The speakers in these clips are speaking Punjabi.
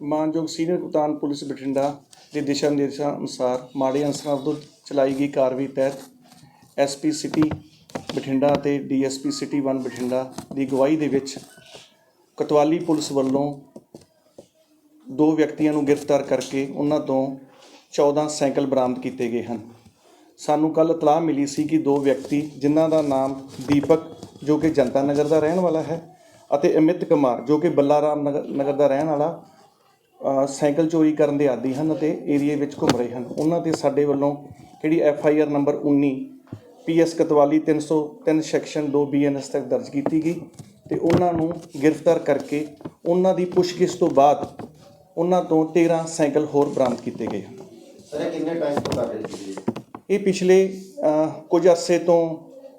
ਮਾਨਯੋਗ ਸੀਨੀਅਰ ਕਪਤਾਨ ਪੁਲਿਸ ਬਠਿੰਡਾ ਦੇ ਦਿਸ਼ਾ ਨਿਰਦੇਸ਼ਾਂ ਅਨੁਸਾਰ ਮਾੜੇ ਅਨਸਰਾਂ ਵਿਰੁੱਧ ਚਲਾਈ ਗਈ ਕਾਰਵਾਈ ਤਹਿਤ ਐਸਪੀ ਸਿਟੀ ਬਠਿੰਡਾ ਅਤੇ ਡੀਐਸਪੀ ਸਿਟੀ 1 ਬਠਿੰਡਾ ਦੀ ਅਗਵਾਈ ਦੇ ਵਿੱਚ ਕਤਵਾਲੀ ਪੁਲਿਸ ਵੱਲੋਂ ਦੋ ਵਿਅਕਤੀਆਂ ਨੂੰ ਗ੍ਰਿਫਤਾਰ ਕਰਕੇ ਉਹਨਾਂ ਤੋਂ 14 ਸਾਈਕਲ ਬਰਾਮਦ ਕੀਤੇ ਗਏ ਹਨ। ਸਾਨੂੰ ਕੱਲ ਇਤਲਾਹ ਮਿਲੀ ਸੀ ਕਿ ਦੋ ਵਿਅਕਤੀ ਜਿਨ੍ਹਾਂ ਦਾ ਨਾਮ ਦੀਪਕ, ਜੋ ਕਿ ਜਨਤਾ ਨਗਰ ਦਾ ਰਹਿਣ ਵਾਲਾ ਹੈ, ਅਤੇ ਅਮਿਤ ਕੁਮਾਰ, ਜੋ ਕਿ ਬੱਲਾਰਾਮ ਨਗਰ ਨਗਰ ਦਾ ਰਹਿਣ ਵਾਲਾ ਸਾਈਕਲ ਚੋਰੀ ਕਰਨ ਦੇ ਆਦੀ ਹਨ ਅਤੇ ਏਰੀਏ ਵਿੱਚ ਘੁੰਮ ਰਹੇ ਹਨ। ਉਹਨਾਂ ਤੇ ਸਾਡੇ ਵੱਲੋਂ ਜਿਹੜੀ F I R number 19 P S Kotwali 303 section 2 B N S ਤੱਕ ਦਰਜ ਕੀਤੀ ਗਈ ਤੇ ਉਹਨਾਂ ਨੂੰ ਗ੍ਰਿਫਤਾਰ ਕਰਕੇ ਉਹਨਾਂ ਦੀ ਪੁੱਛਗਿੱਛ ਤੋਂ ਬਾਅਦ ਉਹਨਾਂ ਤੋਂ 13 ਸਾਈਕਲ ਹੋਰ ਬਰਾਮਦ ਕੀਤੇ ਗਏ ਹਨ। ਸਰ ਇਹ ਕਿੰਨੇ ਟਾਈਮ ਤੋਂ ਕਰ ਰਹੇ ਸੀ? ਇਹ ਪਿਛਲੇ ਕੁਝ ਅਰਸੇ ਤੋਂ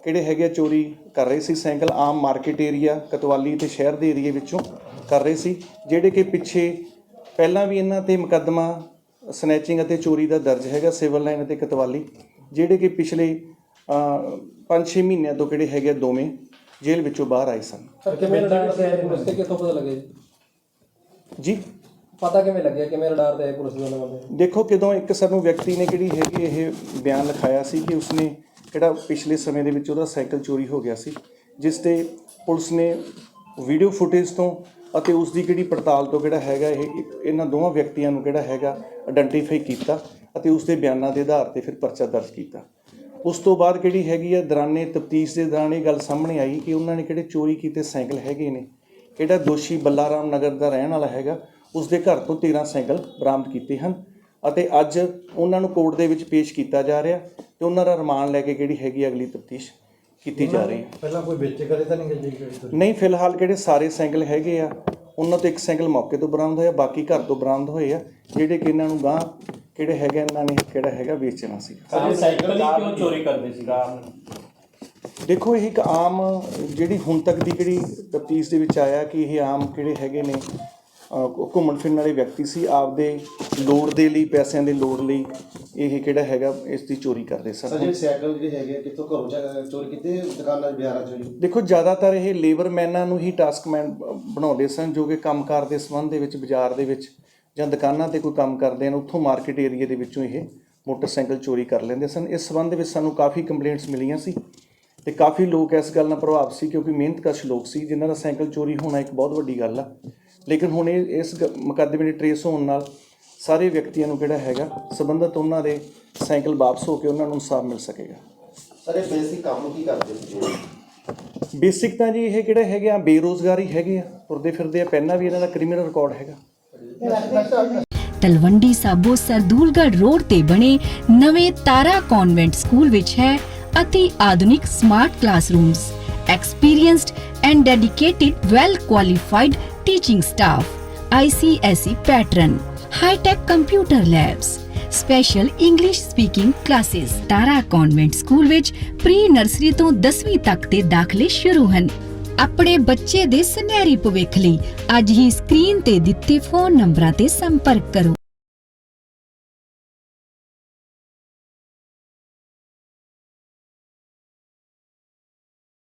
ਕਿਹੜੇ ਹੈਗੇ ਚੋਰੀ ਕਰ ਰਹੇ ਸੀ? ਸਾਈਕਲ ਆਮ ਮਾਰਕੀਟ ਏਰੀਆ ਕਤਵਾਲੀ ਤੇ ਸ਼ਹਿਰ ਦੇ ਏਰੀਏ ਵਿੱਚੋਂ ਕਰ ਰਹੇ ਸੀ ਜਿਹੜੇ ਕਿ ਪਿੱਛੇ ਪਹਿਲਾਂ ਵੀ ਇਹਨਾਂ ਤੇ ਮੁਕੱਦਮਾ ਸਨੈਚਿੰਗ ਅਤੇ ਚੋਰੀ ਦਾ ਦਰਜ ਹੈਗਾ ਸਿਵਲ ਲਾਈਨ ਅਤੇ ਕਤਵਾਲੀ ਜਿਹੜੇ ਕਿ ਪਿਛਲੇ 5-6 ਮਹੀਨਿਆਂ ਤੋਂ ਕਿਹੜੇ ਹੈਗੇ ਆ ਦੋਵੇਂ ਜੇਲ੍ਹ ਵਿੱਚੋਂ ਬਾਹਰ ਆਏ ਸਨ। ਸਰ ਕਿਵੇਂ ਰਡਾਰ ਤੇ ਆਏ ਪੁਲਿਸ ਤੇ ਕਿੱਥੋਂ ਪਤਾ ਲੱਗਿਆ ਜੀ? ਜੀ? ਪਤਾ ਕਿਵੇਂ ਲੱਗਿਆ? ਕਿਵੇਂ ਰਡਾਰ ਤੇ ਆਏ ਪੁਲਿਸ ਦੇ ਬੰਦੇ? ਦੇਖੋ ਕਿਦੋਂ ਇੱਕ ਸਾਨੂੰ ਵਿਅਕਤੀ ਨੇ ਕਿਹੜੀ ਹੈਗੀ ਇਹ ਬਿਆਨ ਲਿਖਾਇਆ ਸੀ ਕਿ ਉਸਨੇ ਕਿਹੜਾ ਪਿਛਲੇ ਸਮੇਂ ਦੇ ਵਿੱਚ ਉਹਦਾ ਸਾਈਕਲ ਚੋਰੀ ਹੋ ਗਿਆ ਸੀ ਜਿਸ ਤੇ ਪੁਲਿਸ ਨੇ ਵੀਡੀਓ ਫੁਟੇਜ ਤੋਂ ਅਤੇ ਉਸ ਦੀ ਕਿਹੜੀ ਪੜਤਾਲ ਤੋਂ ਕਿਹੜਾ ਹੈਗਾ ਇਹ, ਇਹਨਾਂ ਦੋਵਾਂ ਵਿਅਕਤੀਆਂ ਨੂੰ ਕਿਹੜਾ ਹੈਗਾ ਆਇਡੈਂਟੀਫਾਈ ਕੀਤਾ ਅਤੇ ਉਸ ਦੇ ਬਿਆਨਾਂ ਦੇ ਆਧਾਰ ਤੇ ਫਿਰ ਪਰਚਾ ਦਰਜ ਕੀਤਾ। ਉਸ ਤੋਂ ਬਾਅਦ ਕਿਹੜੀ ਹੈਗੀ ਆ ਦੌਰਾਨੇ ਤਫਤੀਸ਼ ਦੇ ਦੌਰਾਨ ਇਹ ਗੱਲ ਸਾਹਮਣੇ ਆਈ ਕਿ ਉਹਨਾਂ ਨੇ ਕਿਹੜੇ ਚੋਰੀ ਕੀਤੇ ਸਾਈਕਲ ਹੈਗੇ ਨੇ। ਕਿਹੜਾ ਦੋਸ਼ੀ ਬੱਲਾਰਾਮ ਨਗਰ ਦਾ ਰਹਿਣ ਵਾਲਾ ਹੈਗਾ, ਉਸ ਦੇ ਘਰ ਤੋਂ 13 ਸਾਈਕਲ ਬਰਾਮਦ ਕੀਤੇ ਹਨ ਅਤੇ ਅੱਜ ਉਹਨਾਂ ਨੂੰ ਕੋਰਟ ਦੇ ਵਿੱਚ ਪੇਸ਼ ਕੀਤਾ ਜਾ ਰਿਹਾ ਤੇ ਉਹਨਾਂ ਦਾ ਰਿਮਾਂਡ ਲੈ ਕੇ ਕਿਹੜੀ ਹੈਗੀ ਅਗਲੀ ਤਫਤੀਸ਼। ਕੀਤੀ ਜਾ ਰਹੀ ਹੈ। ਪਹਿਲਾਂ ਕੋਈ ਵੇਚੇ ਕਰੇ ਤਾਂ ਨਹੀਂ ਗਏ ਜੀ ਨਹੀਂ ਫਿਲਹਾਲ ਕਿਹੜੇ ਸਾਰੇ ਸਾਈਕਲ ਹੈਗੇ ਆ ਉਹਨਾਂ ਤੋਂ ਇੱਕ ਸਾਈਕਲ ਮੌਕੇ ਤੋਂ ਬਰਾਮਦ ਹੋਇਆ ਬਾਕੀ ਘਰ ਤੋਂ ਬਰਾਮਦ ਹੋਏ ਆ ਜਿਹੜੇ ਕਿ ਇਹਨਾਂ ਨੂੰ ਗਾਂ ਕਿਹੜੇ ਹੈਗੇ ਇਹਨਾਂ ਨੇ ਕਿਹੜਾ ਹੈਗਾ ਵੇਚਣਾ ਸੀ ਸਰ ਸਾਈਕਲ ਹੀ ਕਿਉਂ ਚੋਰੀ ਕਰਦੇ ਸੀ? ਕਾਰਨ ਦੇਖੋ ਇਹ ਇੱਕ ਆਮ ਜਿਹੜੀ ਹੁਣ ਤੱਕ ਦੀ ਜਿਹੜੀ ਤਫਤੀਸ਼ ਦੇ ਵਿੱਚ ਆਇਆ ਕਿ ਇਹ ਆਮ ਕਿਹੜੇ ਹੈਗੇ ਨੇ ਘੁੰਮਣ ਫਿਰਨ ਵਾਲੇ ਵਿਅਕਤੀ ਸੀ ਆਪਦੇ ਲੋੜ ਦੇ ਲਈ ਪੈਸਿਆਂ ਦੇ ਲੋੜ ਲਈ ਇਹ ਕਿਹੜਾ ਹੈਗਾ ਇਸ ਦੀ ਚੋਰੀ ਕਰਦੇ ਸਰ ਸਨ। ਜਿਹੜੇ ਸਾਈਕਲ ਜਿਹੜੇ ਹੈਗੇ ਕਿੱਥੋਂ ਘਰੋਂ ਜਾ- ਚੋਰੀ ਕੀਤੇ ਦੁਕਾਨਾਂ 'ਚ ਬਿਹਾਰਾਂ 'ਚੋਂ ਜੀ ਦੇਖੋ ਜ਼ਿਆਦਾਤਰ ਇਹ ਲੇਬਰਮੈਨਾਂ ਨੂੰ ਹੀ ਟਾਸਕਮੈਨ ਬਣਾਉਂਦੇ ਸਨ ਜੋ ਕਿ ਕੰਮਕਾਰ ਦੇ ਸੰਬੰਧ ਦੇ ਵਿੱਚ ਬਾਜ਼ਾਰ ਦੇ ਵਿੱਚ ਜਾਂ ਦੁਕਾਨਾਂ ਤੇ ਕੋਈ ਕੰਮ ਕਰਦੇ ਹਨ ਉੱਥੋਂ ਮਾਰਕੀਟ ਏਰੀਆ ਦੇ ਵਿੱਚੋਂ ਇਹ ਮੋਟਰਸਾਈਕਲ ਚੋਰੀ ਕਰ ਲੈਂਦੇ ਸਨ। ਇਸ ਸੰਬੰਧ ਵਿੱਚ ਸਾਨੂੰ ਕਾਫੀ ਕੰਪਲੇਂਟਸ ਮਿਲੀਆਂ ਸੀ ਤੇ ਕਾਫੀ ਲੋਕ ਇਸ ਗੱਲ ਨਾਲ ਪ੍ਰਭਾਵਿਤ ਸੀ ਕਿਉਂਕਿ ਮਿਹਨਤਕਸ਼ ਲੋਕ ਸੀ ਜਿਨ੍ਹਾਂ ਦਾ ਸਾਈਕਲ ਚੋਰੀ ਹੋਣਾ ਇੱਕ ਬਹੁਤ ਵੱਡੀ ਗੱਲ ਆ। ਲੇਕਿਨ ਹੁਣ ਇਹ ਇਸ ਮੁਕੱਦਮੇ ਦੇ ਟਰੇਸ ਹੋਣ ਨਾਲ ਸਾਰੇ ਵਿਅਕਤੀਆਂ ਨੂੰ ਕਿਹੜਾ ਹੈਗਾ ਸੰਬੰਧਤ ਉਹਨਾਂ ਦੇ ਸਾਈਕਲ ਵਾਪਸ ਹੋ ਕੇ ਉਹਨਾਂ ਨੂੰ ਇਨਸਾਫ ਮਿਲ ਸਕੇਗਾ ਸਰ ਇਹ ਬੇਸਿਕ ਕੰਮ ਕੀ ਕਰਦੇ ਸੀ? ਬੇਸਿਕ ਤਾਂ ਜੀ ਇਹ ਕਿਹੜੇ ਹੈਗੇ ਆ ਬੇਰੋਜ਼ਗਾਰੀ ਹੈਗੇ ਆ ਤੁਰਦੇ ਫਿਰਦੇ ਆ ਪਹਿਲਾਂ ਵੀ ਇਹਨਾਂ ਦਾ ਕ੍ਰਿਮੀਨਲ ਰਿਕਾਰਡ ਹੈਗਾ ਤਲਵੰਡੀ ਸਾਬੋ ਸਰਦੂਲਗੜ੍ਹ ਰੋਡ ਤੇ ਬਣੇ ਨਵੇਂ ਤਾਰਾ ਕਨਵੈਂਟ ਸਕੂਲ ਵਿੱਚ ਹੈ ਅਤੀ ਆਧੁਨਿਕ smart classrooms experienced and dedicated well qualified teaching staff ICSE pattern high tech computer labs special English speaking classes Tara convent school ਵਿੱਚ ਪ੍ਰੀ ਨਰਸਰੀ ਤੋਂ 10ਵੀਂ ਤੱਕ ਦੇ ਦਾਖਲੇ ਸ਼ੁਰੂ ਹਨ। ਆਪਣੇ ਬੱਚੇ ਦੇ ਸੁਨਹਿਰੀ ਭਵਿੱਖ ਲਈ ਅੱਜ ਹੀ ਸਕਰੀਨ ਤੇ ਦਿੱਤੇ ਫੋਨ ਨੰਬਰਾਂ ਤੇ ਸੰਪਰਕ ਕਰੋ।